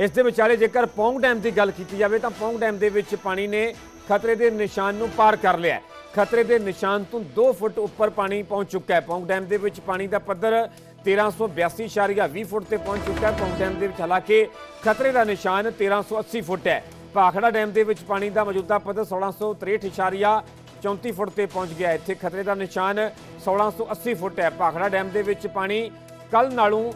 ਇਸ ਦੇ ਵਿਚਾਲੇ ਜੇਕਰ ਪੌਂਗ ਡੈਮ ਦੀ ਗੱਲ ਕੀਤੀ ਜਾਵੇ ਤਾਂ ਪੌਂਗ ਡੈਮ ਦੇ ਵਿੱਚ ਪਾਣੀ ਨੇ ਖਤਰੇ ਦੇ ਨਿਸ਼ਾਨ ਨੂੰ ਪਾਰ ਕਰ ਲਿਆ ਹੈ। ਖਤਰੇ ਦੇ ਨਿਸ਼ਾਨ ਤੋਂ 2 ਫੁੱਟ ਉੱਪਰ ਪਾਣੀ ਪਹੁੰਚ ਚੁੱਕਾ ਹੈ ਪੌਂਗ ਡੈਮ ਦੇ ਵਿੱਚ ਪਾਣੀ ਦਾ ਪੱਧਰ 1382.20 ਫੁੱਟ ਤੇ ਪਹੁੰਚ ਚੁੱਕਾ ਹੈ ਪੌਂਗ ਡੈਮ ਦੇ ਵਿੱਚ ਹਾਲਾਂਕਿ ਖਤਰੇ ਦਾ ਨਿਸ਼ਾਨ 1380 ਫੁੱਟ ਹੈ ਭਾਖੜਾ ਡੈਮ ਦੇ ਵਿੱਚ ਪਾਣੀ ਦਾ ਮੌਜੂਦਾ ਪੱਧਰ 1663.34 ਫੁੱਟ ਤੇ ਪਹੁੰਚ ਗਿਆ ਹੈ। ਇੱਥੇ ਖਤਰੇ ਦਾ ਨਿਸ਼ਾਨ 1680 ਫੁੱਟ ਹੈ ਭਾਖੜਾ ਡੈਮ ਦੇ ਵਿੱਚ ਪਾਣੀ ਕੱਲ ਨਾਲੋਂ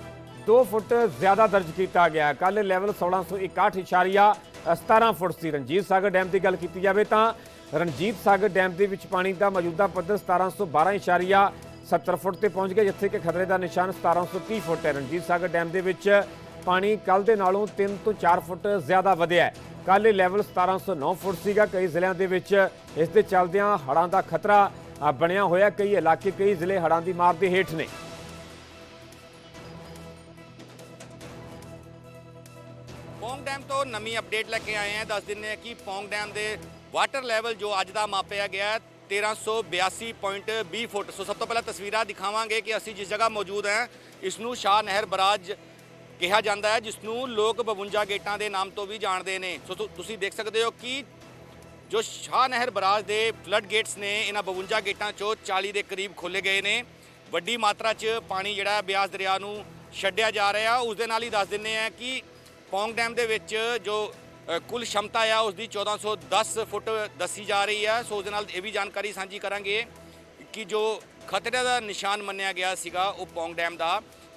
2 ਫੁੱਟ ਜ਼ਿਆਦਾ ਦਰਜ ਕੀਤਾ ਗਿਆ ਕੱਲ ਲੈਵਲ 1661.17 ਫੁੱਟ ਸੀ। ਰਣਜੀਤ ਸਾਗਰ ਡੈਮ ਦੀ ਗੱਲ ਕੀਤੀ ਜਾਵੇ ਤਾਂ ਰਣਜੀਤ ਸਾਗਰ ਡੈਮ ਦੇ ਵਿੱਚ ਪਾਣੀ ਦਾ ਮੌਜੂਦਾ ਪੱਧਰ 1712.70 ਫੁੱਟ ਤੇ ਪਹੁੰਚ ਗਿਆ, ਜਿੱਥੇ ਕਿ ਖਤਰੇ ਦਾ ਨਿਸ਼ਾਨ 1730 ਫੁੱਟ ਹੈ। ਰਣਜੀਤ ਸਾਗਰ ਡੈਮ ਦੇ ਵਿੱਚ ਪਾਣੀ ਕੱਲ ਦੇ ਨਾਲੋਂ 3 ਤੋਂ 4 ਫੁੱਟ ਜ਼ਿਆਦਾ ਵਧਿਆ ਹੈ। ਕੱਲ ਇਹ ਲੈਵਲ 1709 ਫੁੱਟ ਸੀਗਾ। ਕਈ ਜ਼ਿਲ੍ਹਿਆਂ ਦੇ ਵਿੱਚ ਇਸ ਦੇ ਚੱਲਦਿਆਂ ਹੜ੍ਹਾਂ ਦਾ ਖਤਰਾ ਬਣਿਆ ਹੋਇਆ। ਕਈ ਇਲਾਕੇ, ਕਈ ਜ਼ਿਲ੍ਹੇ ਹੜ੍ਹਾਂ ਦੀ ਮਾਰ ਦੇ ਹੇਠ ਨੇ। ਪੌਂਗ ਡੈਮ ਤੋਂ ਨਵੀਂ ਅਪਡੇਟ ਲੈ ਕੇ ਆਏ ਹਾਂ। ਦੱਸ ਦਿੰਦੇ ਹਾਂ ਕਿ ਪੌਂਗ ਡੈਮ ਦੇ ਵਾਟਰ ਲੈਵਲ ਜੋ ਅੱਜ ਦਾ ਮਾਪਿਆ ਗਿਆ ਹੈ, 1382.20 ਫੁੱਟ। ਸੋ ਸਭ ਤੋਂ ਪਹਿਲਾਂ ਤਸਵੀਰਾਂ ਦਿਖਾਵਾਂਗੇ ਕਿ ਅਸੀਂ ਜਿਸ ਜਗ੍ਹਾ ਮੌਜੂਦ ਹਾਂ ਇਸ ਨੂੰ ਸ਼ਾਹ ਨਹਿਰ ਬਰਾਜ ਕਿਹਾ ਜਾਂਦਾ ਹੈ ਜਿਸ ਨੂੰ ਲੋਕ 52 ਗੇਟਾਂ ਦੇ ਨਾਮ ਤੋਂ ਵੀ ਜਾਣਦੇ ਨੇ। ਸੋ ਤੁਸੀਂ ਦੇਖ ਸਕਦੇ ਹੋ ਕਿ ਜੋ ਸ਼ਾਹ ਨਹਿਰ ਬਰਾਜ ਦੇ ਫਲੱਡ ਗੇਟਸ ਨੇ ਇਹਨਾਂ 52 ਗੇਟਾਂ ਚੋਂ 40 ਦੇ ਕਰੀਬ ਖੋਲੇ ਗਏ ਨੇ। ਵੱਡੀ ਮਾਤਰਾ 'ਚ ਪਾਣੀ ਜਿਹੜਾ ਬਿਆਸ ਦਰਿਆ ਨੂੰ ਛੱਡਿਆ ਜਾ ਰਿਹਾ। ਉਸ ਦੇ ਨਾਲ ਹੀ ਦੱਸ ਦਿੰਨੇ ਆ ਕਿ ਪੌਂਗ ਡੈਮ ਦੇ ਵਿੱਚ ਜੋ ਕੁੱਲ ਸ਼ਮਤਾ ਆ ਉਸ ਦੀ 1410 ਫੁੱਟ ਦੱਸੀ ਜਾ ਰਹੀ ਹੈ ਸੋ ਉਸ ਦੇ ਨਾਲ ਇਹ ਵੀ ਜਾਣਕਾਰੀ ਸਾਂਝੀ ਕਰਾਂਗੇ ਕਿ ਜੋ ਖਤਰੇ ਦਾ ਨਿਸ਼ਾਨ ਮੰਨਿਆ ਗਿਆ ਸੀਗਾ, ਉਹ ਪੌਂਗ ਡੈਮ ਦਾ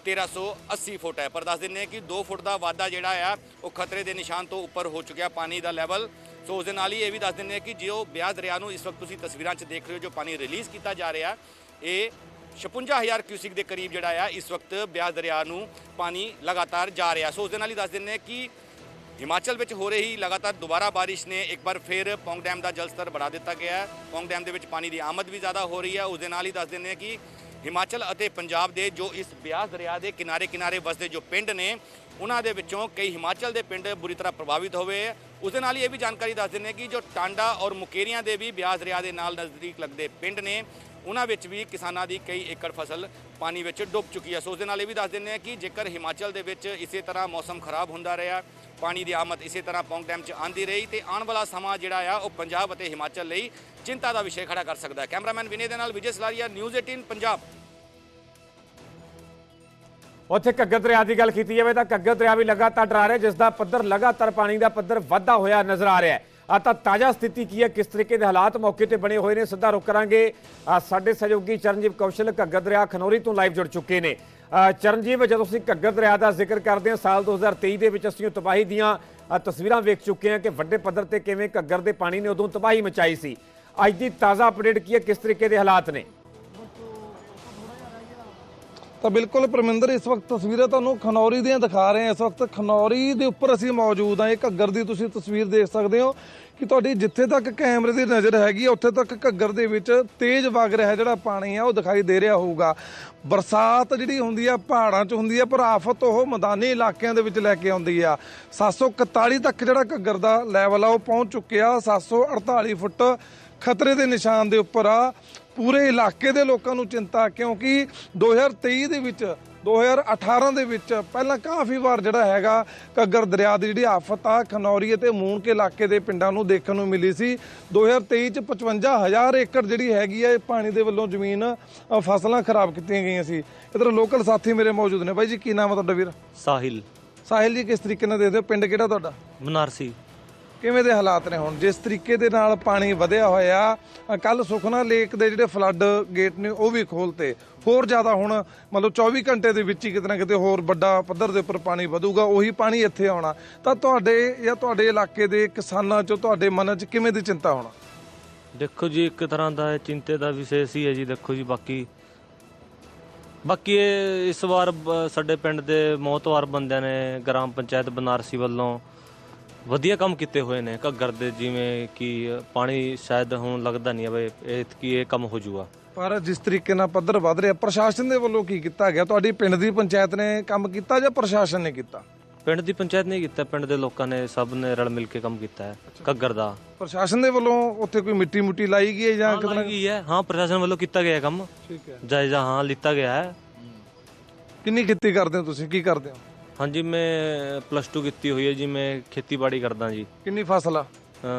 1380 ਫੁੱਟ ਹੈ। ਪਰ ਦੱਸ ਦਿੰਨੇ ਕਿ 2 ਫੁੱਟ ਦਾ ਵਾਧਾ ਜਿਹੜਾ ਆ, ਉਹ ਖਤਰੇ ਦੇ ਨਿਸ਼ਾਨ ਤੋਂ ਉੱਪਰ ਹੋ ਚੁੱਕਿਆ ਪਾਣੀ ਦਾ ਲੈਵਲ। ਸੋ ਉਸ ਦੇ ਨਾਲ ਹੀ ਇਹ ਵੀ ਦੱਸ ਦਿੰਨੇ ਕਿ ਜੋ ਬਿਆਸ ਦਰਿਆ ਨੂੰ ਇਸ ਵਕਤ ਤੁਸੀਂ ਤਸਵੀਰਾਂ 'ਚ ਦੇਖ ਰਹੇ ਹੋ, ਜੋ ਪਾਣੀ ਰਿਲੀਜ਼ ਕੀਤਾ ਜਾ ਰਿਹਾ, ਇਹ 56000 ਕਿਊਸਿਕ ਦੇ ਕਰੀਬ ਜਿਹੜਾ ਆ, ਇਸ ਵਕਤ ਬਿਆਸ ਦਰਿਆ ਨੂੰ ਪਾਣੀ ਲਗਾਤਾਰ ਜਾ ਰਿਹਾ। ਸੋ ਉਸ ਦੇ ਨਾਲ ਹੀ ਦੱਸ ਦਿੰਨੇ ਕਿ ਹਿਮਾਚਲ ਵਿੱਚ ਹੋ ਰਹੀ ਲਗਾਤਾਰ ਦੁਬਾਰਾ ਬਾਰਿਸ਼ ਨੇ ਇੱਕ ਵਾਰ ਫਿਰ ਪੌਂਗ ਡੈਮ ਦਾ ਜਲ ਸਤਰ ਵਧਾ ਦਿੱਤਾ ਗਿਆ ਹੈ। ਪੌਂਗ ਡੈਮ ਦੇ ਵਿੱਚ ਪਾਣੀ ਦੀ ਆਮਦ ਵੀ ਜ਼ਿਆਦਾ ਹੋ ਰਹੀ ਹੈ। ਉਸ ਦੇ ਨਾਲ ਹੀ ਦੱਸ ਦਿੰਦੇ ਹਾਂ ਕਿ ਹਿਮਾਚਲ ਅਤੇ ਪੰਜਾਬ ਦੇ ਜੋ ਇਸ ਬਿਆਸ ਦਰਿਆ ਦੇ ਕਿਨਾਰੇ ਕਿਨਾਰੇ ਵਸਦੇ ਜੋ ਪਿੰਡ ਨੇ, ਉਹਨਾਂ ਦੇ ਵਿੱਚੋਂ ਕਈ ਹਿਮਾਚਲ ਦੇ ਪਿੰਡ ਬੁਰੀ ਤਰ੍ਹਾਂ ਪ੍ਰਭਾਵਿਤ ਹੋਏ ਹੈ। ਉਸ ਦੇ ਨਾਲ ਹੀ ਇਹ ਵੀ ਜਾਣਕਾਰੀ ਦੱਸ ਦਿੰਦੇ ਕਿ ਜੋ ਟਾਂਡਾ ਔਰ ਮੁਕੇਰੀਆਂ ਦੇ ਵੀ ਬਿਆਸ ਦਰਿਆ ਦੇ ਨਾਲ ਨਜ਼ਦੀਕ ਲੱਗਦੇ ਪਿੰਡ ਨੇ ਉਹਨਾਂ ਵਿੱਚ ਵੀ ਕਿਸਾਨਾਂ ਦੀ ਕਈ ਏਕੜ ਫਸਲ ਪਾਣੀ ਵਿੱਚ ਡੁੱਬ ਚੁੱਕੀ ਹੈ। ਸੋ ਉਸ ਦੇ ਨਾਲ ਇਹ ਵੀ ਦੱਸ ਦਿੰਦੇ ਹਾਂ ਕਿ ਜੇਕਰ ਹਿਮਾਚਲ ਦੇ ਵਿੱਚ ਇਸੇ ਤਰ੍ਹਾਂ ਮੌਸਮ ਖਰਾਬ ਹੁੰਦਾ ਰਿਹਾ, ਪਾਣੀ ਦੀ ਆਮਦ ਇਸੇ ਤਰ੍ਹਾਂ ਪੌਂਗ ਡੈਮ 'ਚ ਆਂਦੀ ਰਹੀ ਤੇ ਆਉਣ ਵਾਲਾ ਸਮਾਂ ਜਿਹੜਾ ਆ, ਉਹ ਪੰਜਾਬ ਅਤੇ ਹਿਮਾਚਲ ਲਈ ਚਿੰਤਾ ਦਾ ਵਿਸ਼ੇ ਖੜਾ ਕਰ ਸਕਦਾ ਹੈ। ਕੈਮਰਾਮੈਨ ਵਿਨੇ ਦੇ ਨਾਲ ਵਿਜੇ ਸਲਾਰੀਆ, ਨਿਊਜ਼ 18 ਪੰਜਾਬ। ਉੱਥੇ ਘੱਗਰ ਦਰਿਆ ਦੀ ਗੱਲ ਕੀਤੀ ਜਾਵੇ ਤਾਂ ਘੱਗਰ ਦਰਿਆ ਵੀ ਲਗਾਤਾਰ ਡਰਾ ਰਿਹਾ, ਜਿਸ ਦਾ ਪੱਧਰ ਲਗਾਤਾਰ ਪਾਣੀ ਦਾ ਪੱਧਰ ਵੱਧਦਾ ਹੋਇਆ ਨਜ਼ਰ ਆ ਰਿਹਾ ਹੈ। ਆ ਤਾਂ ਤਾਜ਼ਾ ਸਥਿਤੀ ਕੀ ਹੈ? ਕਿਸ ਤਰੀਕੇ ਦੇ ਹਾਲਾਤ ਮੌਕੇ ਤੇ ਬਣੇ ਹੋਏ ਨੇ? ਸਿੱਧਾ ਰੁਕ ਕਰਾਂਗੇ। ਸਾਡੇ ਸਹਿਯੋਗੀ ਚਰਨਜੀਤ ਕੌਸ਼ਲ ਘੱਗਰ ਦਰਿਆ ਖਨੌਰੀ ਤੋਂ ਲਾਈਵ ਜੁੜ ਚੁੱਕੇ ਨੇ। ਅਹ ਚਰਨਜੀਤ ਜਦੋਂ ਅਸੀਂ ਘੱਗਰ ਦਰਿਆ ਦਾ ਜ਼ਿਕਰ ਕਰਦੇ ਹਾਂ, ਸਾਲ 2023 ਦੇ ਵਿੱਚ ਅਸੀਂ ਉਹ ਤਬਾਹੀ ਦੀਆਂ ਤਸਵੀਰਾਂ ਵੇਖ ਚੁੱਕੇ ਹਾਂ ਕਿ ਵੱਡੇ ਪੱਧਰ ਤੇ ਕਿਵੇਂ ਘੱਗਰ ਦੇ ਪਾਣੀ ਨੇ ਉਦੋਂ ਤਬਾਹੀ ਮਚਾਈ ਸੀ। ਅੱਜ ਦੀ ਤਾਜ਼ਾ ਅਪਡੇਟ ਕੀ ਹੈ? ਕਿਸ ਤਰੀਕੇ ਦੇ ਹਾਲਾਤ ਨੇ? ਤਾਂ ਬਿਲਕੁਲ ਪਰਮਿੰਦਰ ਇਸ ਵਕਤ ਤਸਵੀਰਾਂ ਤੁਹਾਨੂੰ ਖਨੌਰੀ ਦੀਆਂ ਦਿਖਾ ਰਹੇ ਹਾਂ। ਇਸ ਵਕਤ ਖਨੌਰੀ ਦੇ ਉੱਪਰ ਅਸੀਂ ਮੌਜੂਦ ਹਾਂ। ਇਹ ਘੱਗਰ ਦੀ ਤੁਸੀਂ ਤਸਵੀਰ ਦੇਖ ਸਕਦੇ ਹੋ ਕਿ ਤੁਹਾਡੀ ਜਿੱਥੇ ਤੱਕ ਕੈਮਰੇ ਦੀ ਨਜ਼ਰ ਹੈਗੀ ਆ, ਉੱਥੇ ਤੱਕ ਘੱਗਰ ਦੇ ਵਿੱਚ ਤੇਜ਼ ਵਗ ਰਿਹਾ ਜਿਹੜਾ ਪਾਣੀ ਆ ਉਹ ਦਿਖਾਈ ਦੇ ਰਿਹਾ ਹੋਊਗਾ। ਬਰਸਾਤ ਜਿਹੜੀ ਹੁੰਦੀ ਆ ਪਹਾੜਾਂ 'ਚ ਹੁੰਦੀ ਆ ਪਰ ਆਫਤ ਉਹ ਮੈਦਾਨੀ ਇਲਾਕਿਆਂ ਦੇ ਵਿੱਚ ਲੈ ਕੇ ਆਉਂਦੀ ਆ। 741 ਤੱਕ ਜਿਹੜਾ ਘੱਗਰ ਦਾ ਲੈਵਲ ਆ ਉਹ ਪਹੁੰਚ ਚੁੱਕਿਆ। 748 ਫੁੱਟ ਖਤਰੇ ਦੇ ਨਿਸ਼ਾਨ ਦੇ ਉੱਪਰ ਆ। ਪੂਰੇ ਇਲਾਕੇ ਦੇ ਲੋਕਾਂ ਨੂੰ ਚਿੰਤਾ ਕਿਉਂਕਿ 2023 ਦੇ ਵਿੱਚ 2018 ਦੇ ਵਿੱਚ ਪਹਿਲਾਂ ਕਾਫੀ ਵਾਰ ਜਿਹੜਾ ਹੈਗਾ ਘੱਗਰ ਦਰਿਆ ਦੀ ਜਿਹੜੀ ਆਫਤ ਆ ਖਨੌਰੀ ਅਤੇ ਮੂਨ ਕੇ ਇਲਾਕੇ ਦੇ ਪਿੰਡਾਂ ਨੂੰ ਦੇਖਣ ਨੂੰ ਮਿਲੀ ਸੀ। 2023 ਚ 55000 ਏਕੜ ਜਿਹੜੀ ਹੈਗੀ ਆ ਇਹ ਪਾਣੀ ਦੇ ਵੱਲੋਂ ਜ਼ਮੀਨ ਅ, ਫਸਲਾਂ ਖਰਾਬ ਕੀਤੀਆਂ ਗਈਆਂ ਸੀ। ਇਧਰ ਲੋਕਲ ਸਾਥੀ ਮੇਰੇ ਮੌਜੂਦ ਨੇ। ਬਾਈ ਜੀ ਕੀ ਨਾਮ ਹੈ ਤੁਹਾਡਾ ਵੀਰ? ਸਾਹਿਲ। ਸਾਹਿਲ ਜੀ ਕਿਸ ਤਰੀਕੇ ਨਾਲ ਦੇਖਦੇ ਹੋ? ਪਿੰਡ ਕਿਹੜਾ ਤੁਹਾਡਾ? ਬਨਾਰਸੀ ਕਿਵੇਂ ਦੇ ਹਾਲਾਤ ਨੇ ਹੁਣ? ਜਿਸ ਤਰੀਕੇ ਦੇ ਨਾਲ ਪਾਣੀ ਵਧਿਆ ਹੋਇਆ ਕੱਲ ਸੁਖਨਾ ਲੇਕ ਦੇ ਜਿਹੜੇ ਫਲੱਡ ਗੇਟ ਨੇ, ਉਹ ਵੀ ਖੋਲਤੇ ਹੋਰ ਜ਼ਿਆਦਾ ਹੁਣ ਮਤਲਬ 24 ਘੰਟੇ ਦੇ ਵਿੱਚ ਹੀ ਕਿਤੇ ਨਾ ਕਿਤੇ ਹੋਰ ਵੱਡਾ ਪੱਧਰ ਦੇ ਉੱਪਰ ਪਾਣੀ ਵਧੂਗਾ, ਉਹੀ ਪਾਣੀ ਇੱਥੇ ਆਉਣਾ। ਤਾਂ ਤੁਹਾਡੇ ਜਾਂ ਤੁਹਾਡੇ ਇਲਾਕੇ ਦੇ ਕਿਸਾਨਾਂ 'ਚ ਤੁਹਾਡੇ ਮਨ 'ਚ ਕਿਵੇਂ ਦੀ ਚਿੰਤਾ ਹੋਣਾ? ਦੇਖੋ ਜੀ, ਇੱਕ ਤਰ੍ਹਾਂ ਦਾ ਇਹ ਚਿੰਤੇ ਦਾ ਵਿਸ਼ੇ ਸੀ ਹੈ ਜੀ, ਦੇਖੋ ਜੀ, ਬਾਕੀ ਬਾਕੀ ਇਹ ਇਸ ਵਾਰ ਸਾਡੇ ਪਿੰਡ ਦੇ ਮੌਤਵਾਰ ਬੰਦਿਆਂ ਨੇ, ਗ੍ਰਾਮ ਪੰਚਾਇਤ ਬਨਾਰਸੀ ਵੱਲੋਂ ਵਧੀਆ ਕੰਮ ਕੀਤੇ ਹੋਏ ਨੇ ਘੱਗਰ ਦੇ ਜਿਵੇਂ ਕਿ ਪਾਣੀ ਸ਼ਾਇਦ ਹੁਣ ਲੱਗਦਾ ਨਹੀਂ ਬਈ ਇਹ ਕਿ ਇਹ ਕੰਮ ਹੋ ਜਾਊਗਾ ਪਰ ਜਿਸ ਤਰੀਕੇ ਨਾਲ ਪੱਧਰ ਵਧ ਰਿਹਾ ਪ੍ਰਸ਼ਾਸਨ ਦੇ ਵੱਲੋਂ ਕੀ ਕੀਤਾ ਗਿਆ? ਤੁਹਾਡੀ ਪਿੰਡ ਦੀ ਪੰਚਾਇਤ ਨੇ ਕੰਮ ਕੀਤਾ ਜਾਂ ਪ੍ਰਸ਼ਾਸਨ ਨੇ ਕੀਤਾ? ਪਿੰਡ ਦੀ ਪੰਚਾਇਤ ਨੇ ਕੀਤਾ ਪਿੰਡ ਦੇ ਲੋਕਾਂ ਨੇ ਸਭ ਨੇ ਰਲ ਮਿਲ ਕੇ ਕੰਮ ਕੀਤਾ ਹੈ ਘੱਗਰ ਦਾ। ਪ੍ਰਸ਼ਾਸਨ ਦੇ ਵੱਲੋਂ ਉੱਥੇ ਕੋਈ ਮਿੱਟੀ ਮੁੱਟੀ ਲਾਈ ਗਈ ਹੈ ਜਾਂ ਹਾਂ ਕਿਤਨਾ ਕੀ ਹੈ। ਹਾਂ ਪ੍ਰਸ਼ਾਸਨ ਵੱਲੋਂ ਕੀਤਾ ਗਿਆ ਕੰਮ। ਠੀਕ ਹੈ। ਜਾਇਜ਼ਾ ਹਾਂ ਲਿੱਤਾ ਗਿਆ ਹੈ। ਕਿੰਨੀ ਖੇਤੀ ਕਰਦੇ ਹੋ ਤੁਸੀਂ? ਕੀ ਕਰਦੇ ਹੋ? ਹਾਂਜੀ ਮੈਂ ਪਲੱਸ 2 ਕੀਤੀ ਹੋਈ ਹੈ ਜੀ ਮੈਂ ਖੇਤੀਬਾੜੀ ਕਰਦਾ ਜੀ। ਕਿੰਨੀ ਫਸਲ ਆ?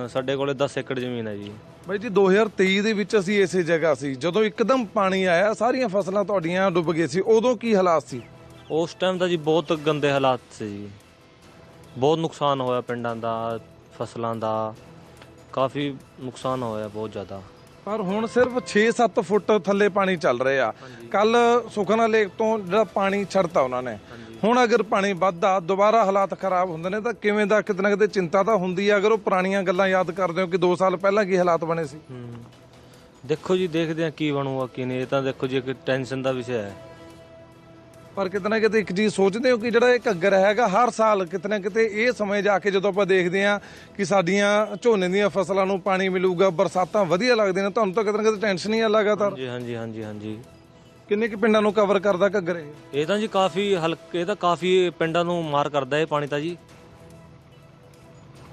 ਅ, ਸਾਡੇ ਕੋਲੇ 10 ਏਕੜ ਜ਼ਮੀਨ ਹੈ ਜੀ। ਬਾਈ ਜੀ 2023 ਦੇ ਵਿੱਚ ਅਸੀਂ ਇਸੇ ਜਗ੍ਹਾ ਸੀ। ਜਦੋਂ ਇੱਕਦਮ ਪਾਣੀ ਆਇਆ ਸਾਰੀਆਂ ਫਸਲਾਂ ਤੁਹਾਡੀਆਂ ਡੁੱਬ ਗਏ ਸੀ। ਉਦੋਂ ਕੀ ਹਾਲਾਤ ਸੀ? ਉਸ ਟਾਈਮ ਦਾ ਜੀ ਬਹੁਤ ਗੰਦੇ ਹਾਲਾਤ ਸੀ ਜੀ। ਬਹੁਤ ਨੁਕਸਾਨ ਹੋਇਆ ਪਿੰਡਾਂ ਦਾ ਫਸਲਾਂ ਦਾ। ਕਾਫੀ ਨੁਕਸਾਨ ਹੋਇਆ ਬਹੁਤ ਜ਼ਿਆਦਾ। ਪਰ ਹੁਣ ਸਿਰਫ 6-7 ਫੁੱਟ ਥੱਲੇ ਪਾਣੀ ਚੱਲ ਰਿਹਾ। ਕੱਲ ਸੁਖਨਾ ਲੇਕ ਤੋਂ ਜਿਹੜਾ ਪਾਣੀ ਛੱਡਤਾ ਉਹਨਾਂ ਨੇ। ਹੁਣ ਅਗਰ ਪਾਣੀ ਵੱਧਦਾ ਦੁਬਾਰਾ ਹਾਲਾਤ ਖਰਾਬ ਹੁੰਦੇ ਨੇ ਤਾਂ ਕਿਵੇਂ ਦਾ ਕਿਤੇ ਨਾ ਕਿਤੇ ਚਿੰਤਾ ਤਾਂ ਹੁੰਦੀ ਹੈ ਅਗਰ ਉਹ ਪੁਰਾਣੀਆਂ ਗੱਲਾਂ ਯਾਦ ਕਰਦੇ ਹੋ ਕਿ 2 ਸਾਲ ਪਹਿਲਾਂ ਕੀ ਹਾਲਾਤ ਬਣੇ ਸੀ? ਦੇਖੋ ਜੀ ਦੇਖਦੇ ਆ ਕੀ ਬਣੂਗਾ ਕੀ ਨਹੀਂ। ਇਹ ਤਾਂ ਦੇਖੋ ਜੀ ਇੱਕ ਟੈਨਸ਼ਨ ਦਾ ਵਿਸ਼ਾ ਹੈ। ਪਰ ਕਿਤੇ ਨਾ ਕਿਤੇ ਇੱਕ ਚੀਜ਼ ਸੋਚਦੇ ਹੋ ਕਿ ਜਿਹੜਾ ਇਹ ਘੱਗਰ ਹੈਗਾ ਹਰ ਸਾਲ ਕਿਤੇ ਨਾ ਕਿਤੇ ਇਹ ਸਮੇਂ ਜਾ ਕੇ ਜਦੋਂ ਆਪਾਂ ਦੇਖਦੇ ਹਾਂ ਕਿ ਸਾਡੀਆਂ ਝੋਨੇ ਦੀਆਂ ਫਸਲਾਂ ਨੂੰ ਪਾਣੀ ਮਿਲੂਗਾ ਬਰਸਾਤਾਂ ਵਧੀਆ ਲੱਗਦੀਆਂ ਨੇ ਤੁਹਾਨੂੰ ਤਾਂ ਕਿਤੇ ਨਾ ਕਿਤੇ ਟੈਨਸ਼ਨ ਹੀ ਹੈ ਲਗਾਤਾਰ। ਹਾਂਜੀ ਹਾਂਜੀ ਹਾਂਜੀ ਹਾਂਜੀ। ਕਿੰਨੇ ਕਿ ਪਿੰਡਾਂ ਨੂੰ ਕਵਰ ਕਰਦਾ ਘੱਗਰ ਇਹ? ਇਹ ਤਾਂ ਜੀ ਕਾਫੀ ਹਲਕੇ ਇਹ ਤਾਂ ਕਾਫੀ ਪਿੰਡਾਂ ਨੂੰ ਮਾਰ ਕਰਦਾ ਇਹ ਪਾਣੀ ਤਾਂ ਜੀ।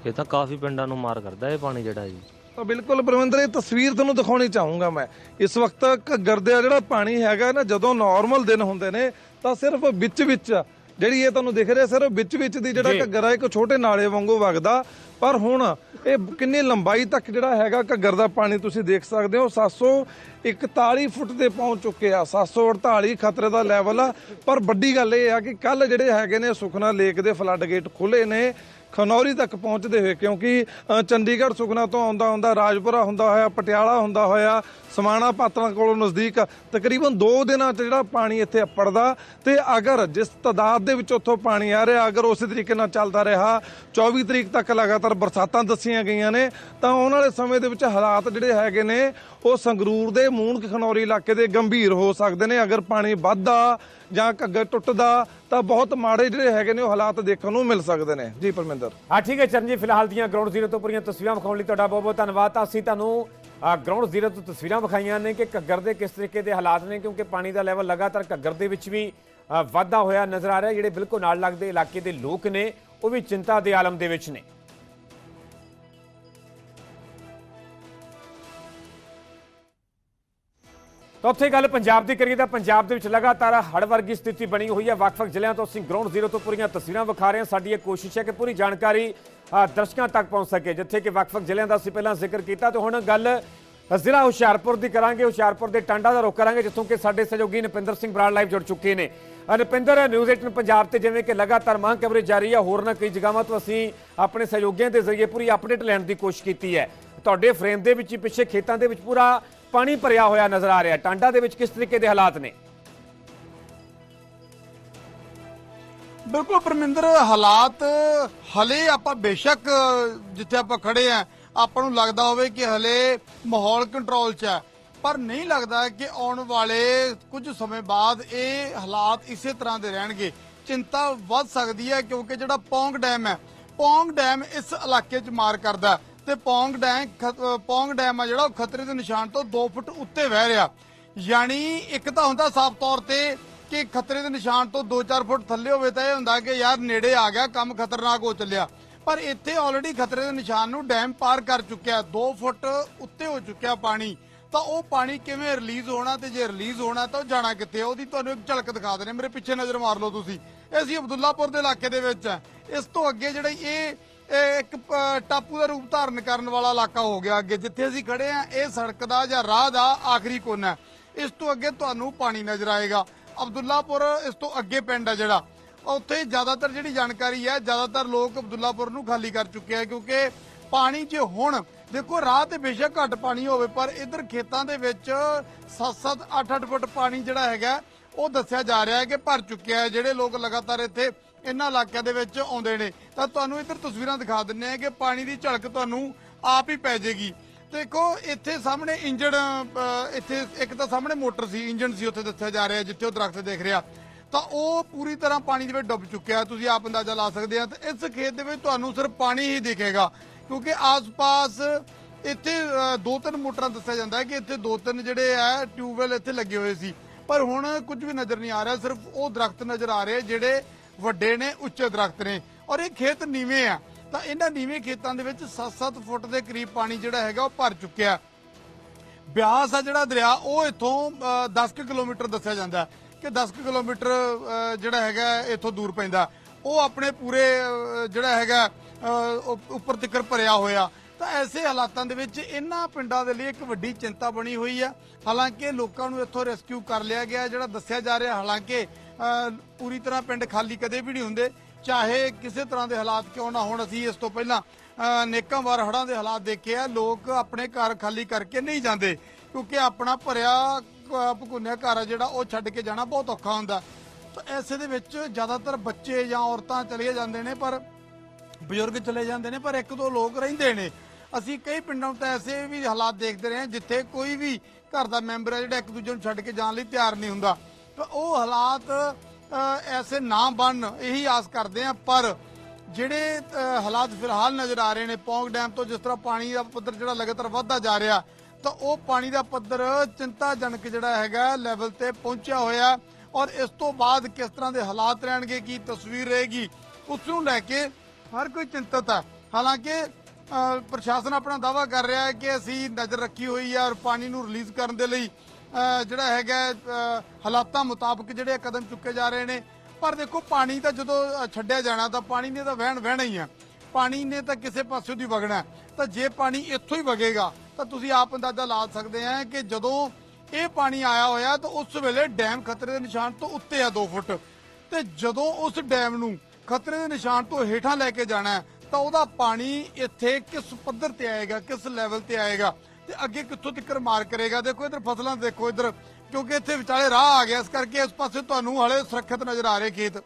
ਇਹ ਤਾਂ ਕਾਫੀ ਪਿੰਡਾਂ ਨੂੰ ਮਾਰ ਕਰਦਾ ਇਹ ਪਾਣੀ ਜਿਹੜਾ ਜੀ। ਤਾਂ ਬਿਲਕੁਲ ਪ੍ਰਵਿੰਦਰ ਇਹ ਤਸਵੀਰ ਤੁਹਾਨੂੰ ਦਿਖਾਉਣੀ ਚਾਹੂੰਗਾ ਮੈਂ। ਇਸ ਵਕਤ ਘੱਗਰ ਦਾ ਜਿਹੜਾ ਪਾਣੀ ਹੈਗਾ ਨਾ ਜਦੋਂ ਨਾਰਮਲ ਦਿਨ ਹੁੰਦੇ ਨੇ ਤਾਂ ਸਿਰਫ ਵਿੱਚ ਵਿੱਚ ਜਿਹੜੀ ਇਹ ਤੁਹਾਨੂੰ ਦਿਖ ਰਿਹਾ ਸਿਰਫ ਵਿੱਚ ਵਿੱਚ ਦੀ ਜਿਹੜਾ ਘੱਗਰ ਆ ਇੱਕ ਛੋਟੇ ਨਾਲੇ ਵਾਂਗੂ ਵਗਦਾ। ਪਰ ਹੁਣ ਇਹ ਕਿੰਨੀ ਲੰਬਾਈ ਤੱਕ ਜਿਹੜਾ ਹੈਗਾ ਘੱਗਰ ਦਾ ਪਾਣੀ ਤੁਸੀਂ ਦੇਖ ਸਕਦੇ ਹੋ 741 ਫੁੱਟ ਤੇ ਪਹੁੰਚ ਚੁੱਕੇ ਆ। 748 ਖਤਰੇ ਦਾ ਲੈਵਲ ਆ। ਪਰ ਵੱਡੀ ਗੱਲ ਇਹ ਆ ਕਿ ਕੱਲ ਜਿਹੜੇ ਹੈਗੇ ਨੇ ਸੁਖਨਾ ਲੇਕ ਦੇ ਫਲੱਡ ਗੇਟ ਖੁੱਲੇ ਨੇ ਖਨੌਰੀ ਤੱਕ ਪਹੁੰਚਦੇ ਹੋਏ। ਕਿਉਂਕਿ ਚੰਡੀਗੜ੍ਹ ਸੁਖਨਾ ਤੋਂ ਆਉਂਦਾ ਹੁੰਦਾ ਰਾਜਪੁਰਾ ਹੁੰਦਾ ਹੋਇਆ ਪਟਿਆਲਾ ਹੁੰਦਾ ਹੋਇਆ ਸਮਾਣਾ ਪਾਤਰਾਂ ਕੋਲੋਂ ਨਜ਼ਦੀਕ। ਤਕਰੀਬਨ 2 ਦਿਨਾਂ 'ਚ ਜਿਹੜਾ ਪਾਣੀ ਇੱਥੇ ਅੱਪੜਦਾ ਤੇ ਅਗਰ ਜਿਸ ਤਦਾਦ ਦੇ ਵਿੱਚ ਉੱਥੋਂ ਪਾਣੀ ਆ ਰਿਹਾ, ਅਗਰ ਉਸੇ ਤਰੀਕੇ ਨਾਲ ਚੱਲਦਾ ਰਿਹਾ 24 ਤਰੀਕ ਤੱਕ ਲਗਾਤਾਰ ਬਰਸਾਤਾਂ ਦੱਸੀਆਂ ਗਈਆਂ ਨੇ, ਤਾਂ ਆਉਣ ਵਾਲੇ ਸਮੇਂ ਦੇ ਵਿੱਚ ਹਾਲਾਤ ਜਿਹੜੇ ਹੈਗੇ ਨੇ, ਉਹ ਸੰਗਰੂਰ ਦੇ ਮੂਨਕ ਖਨੌਰੀ ਇਲਾਕੇ ਦੇ ਗੰਭੀਰ ਹੋ ਸਕਦੇ ਨੇ। ਅਗਰ ਪਾਣੀ ਵੱਧਦਾ ਜਾਂ ਘੱਗਰ ਟੁੱਟਦਾ, ਤਾਂ ਬਹੁਤ ਮਾੜੇ ਜਿਹੜੇ ਹੈਗੇ ਨੇ, ਉਹ ਹਾਲਾਤ ਦੇਖਣ ਨੂੰ ਮਿਲ ਸਕਦੇ ਨੇ। ਜੀ ਪਰਮਿੰਦਰ। ਹਾਂ, ਠੀਕ ਹੈ ਚਰਨਜੀਤ, ਫਿਲਹਾਲ ਦੀਆਂ ਗਰਾਊਂਡ ਜ਼ੀਰੋ ਤੋਂ ਪੂਰੀਆਂ ਤਸਵੀਰਾਂ ਵਿਖਾਉਣ ਲਈ ਤੁਹਾਡਾ ਬਹੁਤ ਬਹੁਤ ਧੰਨਵਾਦ। ਤਾਂ ਅਸੀਂ ਤੁਹਾਨੂੰ ਗਰਾਊਂਡ ਜ਼ੀਰੋ ਤੋਂ ਤਸਵੀਰਾਂ ਵਿਖਾਈਆਂ ਨੇ ਕਿ ਘੱਗਰ ਦੇ ਕਿਸ ਤਰੀਕੇ ਦੇ ਹਾਲਾਤ ਨੇ, ਕਿਉਂਕਿ ਪਾਣੀ ਦਾ ਲੈਵਲ ਲਗਾਤਾਰ ਘੱਗਰ ਦੇ ਵਿੱਚ ਵੀ ਵਾਧਾ ਹੋਇਆ ਨਜ਼ਰ ਆ ਰਿਹਾ, ਜਿਹੜੇ ਬਿਲਕੁਲ ਨਾਲ ਲੱਗਦੇ ਇਲਾਕੇ ਦੇ ਲੋਕ ਨੇ, ਉਹ ਵੀ ਚਿੰਤਾ ਦੇ ਆਲਮ ਦੇ ਵਿੱਚ ਨੇ। ਤਾਂ ਉੱਥੇ ਗੱਲ ਪੰਜਾਬ ਦੀ ਕਰੀਏ ਤਾਂ ਪੰਜਾਬ ਦੇ ਵਿੱਚ ਲਗਾਤਾਰ ਹੜ੍ਹ ਵਰਗੀ ਸਥਿਤੀ ਬਣੀ ਹੋਈ ਹੈ। ਵੱਖ-ਵੱਖ ਜ਼ਿਲ੍ਹਿਆਂ ਤੋਂ ਅਸੀਂ ਗਰਾਊਂਡ ਜ਼ੀਰੋ ਤੋਂ ਪੂਰੀਆਂ ਤਸਵੀਰਾਂ ਵਿਖਾ ਰਹੇ ਹਾਂ। ਸਾਡੀ ਇਹ ਕੋਸ਼ਿਸ਼ ਹੈ ਕਿ ਪੂਰੀ ਜਾਣਕਾਰੀ ਦਰਸ਼ਕਾਂ ਤੱਕ ਪਹੁੰਚ ਸਕੇ, ਜਿੱਥੇ ਕਿ ਵੱਖ-ਵੱਖ ਜ਼ਿਲ੍ਹਿਆਂ ਦਾ ਅਸੀਂ ਪਹਿਲਾਂ ਜ਼ਿਕਰ ਕੀਤਾ। ਤੇ ਹੁਣ ਗੱਲ ਜ਼ਿਲ੍ਹਾ ਹੁਸ਼ਿਆਰਪੁਰ ਦੀ ਕਰਾਂਗੇ। ਹੁਸ਼ਿਆਰਪੁਰ ਦੇ ਟਾਂਡਾ ਦਾ ਰੁਖ ਕਰਾਂਗੇ, ਜਿੱਥੋਂ ਕਿ ਸਾਡੇ ਸਹਿਯੋਗੀ ਨਪਿੰਦਰ ਸਿੰਘ ਬਰਾੜ ਲਾਈਵ ਜੁੜ ਚੁੱਕੇ ਨੇ। ਨਪਿੰਦਰ ਨਿਊਜ਼ 18 ਪੰਜਾਬ ਤੇ ਜਿਵੇਂ ਕਿ ਲਗਾਤਾਰ ਮਾਂ ਕਵਰੇਜ ਜਾਰੀ ਹੈ ਹੋਰ ਨਾ ਕਈ ਜਗ੍ਹਾਵਾਂ ਤੋਂ ਅਸੀਂ ਆਪਣੇ ਸਹਿਯੋਗੀਆਂ ਦੇ ਜ਼ਰੀਏ ਪੂਰੀ ਅਪਡੇਟ ਲੈਣ ਦੀ ਕੋਸ਼ਿਸ਼ ਕੀਤੀ ਹੈ। ਤੁਹਾਡੇ ਫਰੇਮ ਦੇ ਵਿੱਚ ਹੀ, ਪਿੱਛੇ ਖੇਤਾਂ ਦੇ ਵਿੱਚ ਪੂਰਾ ਪਾਣੀ ਭਰਿਆ ਹੋਇਆ ਨਜ਼ਰ ਆ ਰਿਹਾ। ਟਾਂਡਾ ਦੇ ਵਿੱਚ ਕਿਸ ਤਰੀਕੇ ਦੇ ਹਾਲਾਤ ਨੇ? ਬਿਲਕੁਲ ਪਰਮਿੰਦਰ, ਹਾਲਾਤ ਹਲੇ ਆਪਾਂ ਬੇਸ਼ੱਕ ਜਿੱਥੇ ਆਪਾਂ ਖੜੇ ਆ, ਆਪਾਂ ਨੂੰ ਲੱਗਦਾ ਹੋਵੇ ਕਿ ਹਲੇ ਮਾਹੌਲ ਕੰਟਰੋਲ 'ਚ ਹੈ ਪਰ ਨਹੀਂ ਲੱਗਦਾ ਕਿ ਆਉਣ ਵਾਲੇ ਕੁਝ ਸਮੇਂ ਬਾਅਦ ਇਹ ਹਾਲਾਤ ਇਸੇ ਤਰ੍ਹਾਂ ਦੇ ਰਹਿਣਗੇ। ਚਿੰਤਾ ਵੱਧ ਸਕਦੀ ਹੈ ਕਿਉਂਕਿ ਜਿਹੜਾ ਪੌਂਗ ਡੈਮ ਹੈ, ਪੌਂਗ ਡੈਮ ਇਸ ਇਲਾਕੇ 'ਚ ਮਾਰ ਕਰਦਾ ਤੇ ਪੌਂਗ ਡੈਮ ਪੌਂਗ ਡੈਮ ਆ ਜਿਹੜਾ, ਉਹ ਖਤਰੇ ਦੇ ਨਿਸ਼ਾਨ ਤੋਂ 2 ਫੁੱਟ ਉੱਤੇ ਵਹਿ ਰਿਹਾ। ਯਾਨੀ ਇੱਕ ਤਾਂ ਹੁੰਦਾ ਸਾਫ਼ ਤੌਰ ਤੇ ਕਿ ਖਤਰੇ ਦੇ ਨਿਸ਼ਾਨ ਤੋਂ 2-4 ਫੁੱਟ ਥੱਲੇ ਹੋਵੇ ਤਾਂ ਇਹ ਹੁੰਦਾ ਕਿ ਯਾਰ ਨੇੜੇ ਆ ਗਿਆ, ਕੰਮ ਖਤਰਨਾਕ ਹੋ ਚੱਲਿਆ। ਪਰ ਇੱਥੇ ਆਲਰੇਡੀ ਖਤਰੇ ਦੇ ਨਿਸ਼ਾਨ ਨੂੰ ਡੈਮ ਪਾਰ ਕਰ ਚੁੱਕਿਆ 2 ਫੁੱਟ ਉੱਤੇ ਹੋ ਚੁੱਕਿਆ ਪਾਣੀ। ਤਾਂ ਉਹ ਪਾਣੀ ਕਿਵੇਂ ਰਿਲੀਜ਼ ਹੋਣਾ ਤੇ ਜੇ ਰਿਲੀਜ਼ ਹੋਣਾ ਤਾਂ ਉਹ ਜਾਣਾ ਕਿੱਥੇ ਉਹਦੀ ਤੁਹਾਨੂੰ ਇੱਕ ਝਲਕ ਦਿਖਾ ਦਨੇ ਮੇਰੇ ਪਿੱਛੇ ਨਜ਼ਰ ਮਾਰ ਲਓ ਤੁਸੀਂ। ਇਹ ਅਸੀਂ ਅਬਦੁੱਲਾਪੁਰ ਦੇ ਇਲਾਕੇ ਦੇ ਵਿੱਚ ਆ। ਇਸ ਤੋਂ ਅੱਗੇ ਜਿਹੜਾ ਇਹ ਇਹ ਇੱਕ ਟਾਪੂ ਦਾ ਰੂਪ ਧਾਰਨ ਕਰਨ ਵਾਲਾ ਇਲਾਕਾ ਹੋ ਗਿਆ ਅੱਗੇ। ਜਿੱਥੇ ਅਸੀਂ ਖੜੇ ਆ ਇਹ ਸੜਕ ਦਾ ਜਾਂ ਰਾਹ ਦਾ ਆਖਰੀ ਕੋਨਾ ਹੈ। ਇਸ ਤੋਂ ਅੱਗੇ ਤੁਹਾਨੂੰ ਪਾਣੀ ਨਜ਼ਰ ਆਏਗਾ। ਅਬਦੁੱਲਾਪੁਰ ਇਸ ਤੋਂ ਅੱਗੇ ਪਿੰਡ ਹੈ ਜਿਹੜਾ। ਉੱਥੇ ਜ਼ਿਆਦਾਤਰ ਜਿਹੜੀ ਜਾਣਕਾਰੀ ਹੈ, ਜ਼ਿਆਦਾਤਰ ਲੋਕ ਅਬਦੁੱਲਾਪੁਰ ਨੂੰ ਖਾਲੀ ਕਰ ਚੁੱਕੇ ਆ ਕਿਉਂਕਿ ਪਾਣੀ ਜੇ ਹੁਣ ਦੇਖੋ, ਰਾਹ ਤੇ ਬੇਸ਼ੱਕ ਘੱਟ ਪਾਣੀ ਹੋਵੇ, ਪਰ ਇਧਰ ਖੇਤਾਂ ਦੇ ਵਿੱਚ 7-7 8-8 ਫੁੱਟ ਪਾਣੀ ਜਿਹੜਾ ਹੈਗਾ, ਉਹ ਦੱਸਿਆ ਜਾ ਰਿਹਾ ਹੈ ਕਿ ਭਰ ਚੁੱਕਿਆ ਹੈ। ਜਿਹੜੇ ਲੋਕ ਲਗਾਤਾਰ ਇੱਥੇ ਇਹਨਾਂ ਇਲਾਕਿਆਂ ਦੇ ਵਿੱਚ ਆਉਂਦੇ ਨੇ। ਤਾਂ ਤੁਹਾਨੂੰ ਇੱਧਰ ਤਸਵੀਰਾਂ ਦਿਖਾ ਦਿੰਨੇ ਆ ਕਿ ਪਾਣੀ ਦੀ ਝਲਕ ਤੁਹਾਨੂੰ ਆਪ ਹੀ ਪੈ ਜਾਏਗੀ। ਦੇਖੋ, ਇੱਥੇ ਸਾਹਮਣੇ ਇੰਜਣ ਇੱਥੇ ਇੱਕ ਤਾਂ ਸਾਹਮਣੇ ਮੋਟਰ ਸੀ, ਇੰਜਣ ਸੀ ਉੱਥੇ ਦੱਸਿਆ ਜਾ ਰਿਹਾ, ਜਿੱਥੇ ਉਹ ਦਰਖਤ ਦੇਖ ਰਿਹਾ। ਤਾਂ ਉਹ ਪੂਰੀ ਤਰ੍ਹਾਂ ਪਾਣੀ ਦੇ ਵਿੱਚ ਡੁੱਬ ਚੁੱਕਿਆ। ਤੁਸੀਂ ਆਪ ਅੰਦਾਜ਼ਾ ਲਾ ਸਕਦੇ ਆ ਤੇ ਇਸ ਖੇਤ ਦੇ ਵਿੱਚ ਤੁਹਾਨੂੰ ਸਿਰਫ ਪਾਣੀ ਹੀ ਦਿਖੇਗਾ। ਕਿਉਂਕਿ ਆਸ-ਪਾਸ ਇੱਥੇ ਦੋ ਤਿੰਨ ਮੋਟਰਾਂ ਦੱਸਿਆ ਜਾਂਦਾ ਹੈ ਕਿ ਇੱਥੇ ਦੋ ਤਿੰਨ ਜਿਹੜੇ ਆ, ਟਿਊਬਵੈਲ ਇੱਥੇ ਲੱਗੇ ਹੋਏ ਸੀ। ਪਰ ਹੁਣ ਕੁਝ ਵੀ ਨਜ਼ਰ ਨਹੀਂ ਆ ਰਿਹਾ। ਸਿਰਫ ਉਹ ਦਰਖਤ ਨਜ਼ਰ ਆ ਰਹੇ ਜਿਹੜੇ ਵੱਡੇ ਨੇ ਉੱਚੇ ਦਰਖਤ ਨੇ। ਔਰ ਇਹ ਖੇਤ ਨੀਵੇਂ ਆ। ਤਾਂ ਇਹਨਾਂ ਨੀਵੇਂ ਖੇਤਾਂ ਦੇ ਵਿੱਚ 7-7 ਫੁੱਟ ਦੇ ਕਰੀਬ ਪਾਣੀ ਜਿਹੜਾ ਹੈਗਾ ਉਹ ਭਰ ਚੁੱਕਿਆ। ਬਿਆਸ ਆ ਜਿਹੜਾ ਦਰਿਆ ਉਹ ਇੱਥੋਂ ਅ, 10 ਕੁ ਕਿਲੋਮੀਟਰ ਦੱਸਿਆ ਜਾਂਦਾ। ਕਿ 10 ਕੁ ਕਿਲੋਮੀਟਰ ਜਿਹੜਾ ਹੈਗਾ ਇੱਥੋਂ ਦੂਰ ਪੈਂਦਾ। ਉਹ ਆਪਣੇ ਪੂਰੇ ਜਿਹੜਾ ਹੈਗਾ ਉੱਪਰ ਤਿੱਕਰ ਭਰਿਆ ਹੋਇਆ। ਤਾਂ ਐਸੇ ਹਾਲਾਤਾਂ ਦੇ ਵਿੱਚ ਇਹਨਾਂ ਪਿੰਡਾਂ ਦੇ ਲਈ ਇੱਕ ਵੱਡੀ ਚਿੰਤਾ ਬਣੀ ਹੋਈ ਆ। ਹਾਲਾਂਕਿ ਲੋਕਾਂ ਨੂੰ ਇੱਥੋਂ ਰੈਸਕਿਊ ਕਰ ਲਿਆ ਗਿਆ ਜਿਹੜਾ ਦੱਸਿਆ ਜਾ ਰਿਹਾ। ਹਾਲਾਂਕਿ ਪੂਰੀ ਤਰ੍ਹਾਂ ਪਿੰਡ ਖਾਲੀ ਕਦੇ ਵੀ ਨਹੀਂ ਹੁੰਦੇ। ਚਾਹੇ ਕਿਸੇ ਤਰ੍ਹਾਂ ਦੇ ਹਾਲਾਤ ਕਿਉਂ ਨਾ ਹੋਣ ਅਸੀਂ ਇਸ ਤੋਂ ਪਹਿਲਾਂ ਨੇਕਾਂ ਵਾਰ ਹੜ੍ਹਾਂ ਦੇ ਹਾਲਾਤ ਦੇਖੇ ਆ। ਲੋਕ ਆਪਣੇ ਘਰ ਖਾਲੀ ਕਰਕੇ ਨਹੀਂ ਜਾਂਦੇ ਕਿਉਂਕਿ ਆਪਣਾ ਭਰਿਆ ਅਹ, ਭਕੁੰਨਿਆ ਘਰ ਆ ਜਿਹੜਾ ਉਹ ਛੱਡ ਕੇ ਜਾਣਾ ਬਹੁਤ ਔਖਾ ਹੁੰਦਾ। ਤਾਂ ਐਸੇ ਦੇ ਵਿੱਚ ਜ਼ਿਆਦਾਤਰ ਬੱਚੇ ਜਾਂ ਔਰਤਾਂ ਚਲੇ ਜਾਂਦੇ ਨੇ ਪਰ ਬਜ਼ੁਰਗ ਚਲੇ ਜਾਂਦੇ ਨੇ ਪਰ ਇੱਕ ਦੋ ਲੋਕ ਰਹਿੰਦੇ ਨੇ। ਅਸੀਂ ਕਈ ਪਿੰਡਾਂ ਨੂੰ ਤਾਂ ਐਸੇ ਵੀ ਹਾਲਾਤ ਦੇਖਦੇ ਰਹੇ ਹਾਂ ਜਿੱਥੇ ਕੋਈ ਵੀ ਘਰ ਦਾ ਮੈਂਬਰ ਹੈ ਜਿਹੜਾ ਇੱਕ ਦੂਜੇ ਨੂੰ ਛੱਡ ਕੇ ਜਾਣ ਲਈ ਤਿਆਰ ਨਹੀਂ ਹੁੰਦਾ। ਤਾਂ ਉਹ ਹਾਲਾਤ ਐਸੇ ਨਾ ਬਣਨ ਇਹੀ ਆਸ ਕਰਦੇ ਹਾਂ ਪਰ ਜਿਹੜੇ ਹਾਲਾਤ ਫਿਲਹਾਲ ਨਜ਼ਰ ਆ ਰਹੇ ਨੇ, ਪੌਂਗ ਡੈਮ ਤੋਂ ਜਿਸ ਤਰ੍ਹਾਂ ਪਾਣੀ ਦਾ ਪੱਧਰ ਜਿਹੜਾ ਲਗਾਤਾਰ ਵੱਧਦਾ ਜਾ ਰਿਹਾ, ਤਾਂ ਉਹ ਪਾਣੀ ਦਾ ਪੱਧਰ ਚਿੰਤਾਜਨਕ ਜਿਹੜਾ ਹੈਗਾ ਲੈਵਲ ਤੇ ਪਹੁੰਚਿਆ ਹੋਇਆ। ਔਰ ਇਸ ਤੋਂ ਬਾਅਦ ਕਿਸ ਤਰ੍ਹਾਂ ਦੇ ਹਾਲਾਤ ਰਹਿਣਗੇ, ਕੀ ਤਸਵੀਰ ਰਹੇਗੀ, ਉਸ ਨੂੰ ਲੈ ਕੇ ਹਰ ਕੋਈ ਚਿੰਤਤ ਹੈ ਹਾਲਾਂਕਿ ਪ੍ਰਸ਼ਾਸਨ ਆਪਣਾ ਦਾਵਾ ਕਰ ਰਿਹਾ ਹੈ ਕਿ ਅਸੀਂ ਨਜ਼ਰ ਰੱਖੀ ਹੋਈ ਹੈ ਔਰ ਪਾਣੀ ਨੂੰ ਰਿਲੀਜ਼ ਕਰਨ ਦੇ ਲਈ ਜਿਹੜਾ ਹੈਗਾ ਹਾਲਾਤਾਂ ਮੁਤਾਬਕ ਜਿਹੜੇ ਕਦਮ ਚੁੱਕੇ ਜਾ ਰਹੇ ਨੇ। ਪਰ ਦੇਖੋ, ਪਾਣੀ ਤਾਂ ਜਦੋਂ ਛੱਡਿਆ ਜਾਣਾ, ਤਾਂ ਪਾਣੀ ਨੇ ਤਾਂ ਵਹਿਣ ਵਹਿਣਾ ਹੀ ਆ। ਪਾਣੀ ਨੇ ਤਾਂ ਕਿਸੇ ਪਾਸੇ ਦੀ ਵਗਣਾ। ਤਾਂ ਜੇ ਪਾਣੀ ਇੱਥੋਂ ਹੀ ਵਗੇਗਾ, ਤਾਂ ਤੁਸੀਂ ਆਪ ਅੰਦਾਜ਼ਾ ਲਾ ਸਕਦੇ ਆ ਕਿ ਜਦੋਂ ਇਹ ਪਾਣੀ ਆਇਆ ਹੋਇਆ, ਤਾਂ ਉਸ ਵੇਲੇ ਡੈਮ ਖਤਰੇ ਦੇ ਨਿਸ਼ਾਨ ਤੋਂ ਉੱਤੇ ਆ 2 ਫੁੱਟ। ਤੇ ਜਦੋਂ ਉਸ ਡੈਮ ਨੂੰ ਖਤਰੇ ਦੇ ਨਿਸ਼ਾਨ ਤੋਂ ਹੇਠਾਂ ਲੈ ਕੇ ਜਾਣਾ ਤਾਂ ਉਹਦਾ ਪਾਣੀ ਇੱਥੇ ਕਿਸ ਪੱਧਰ ਤੇ ਆਏਗਾ, ਕਿਸ ਲੈਵਲ ਤੇ ਆਏਗਾ? ਤੇ ਅੱਗੇ ਕਿੱਥੋਂ ਤੱਕ ਮਾਰ ਕਰੇਗਾ? ਦੇਖੋ ਇਧਰ ਫਸਲਾਂ ਦੇਖੋ ਇਧਰ। ਕਿਉਂਕਿ ਇੱਥੇ ਵਿਚਾਲੇ ਰਾਹ ਆ ਗਿਆ ਇਸ ਕਰਕੇ ਇਸ ਪਾਸੇ ਤੁਹਾਨੂੰ ਹਲੇ ਸੁਰੱਖਿਅਤ ਨਜ਼ਰ ਆ ਰਹੇ ਖੇਤ।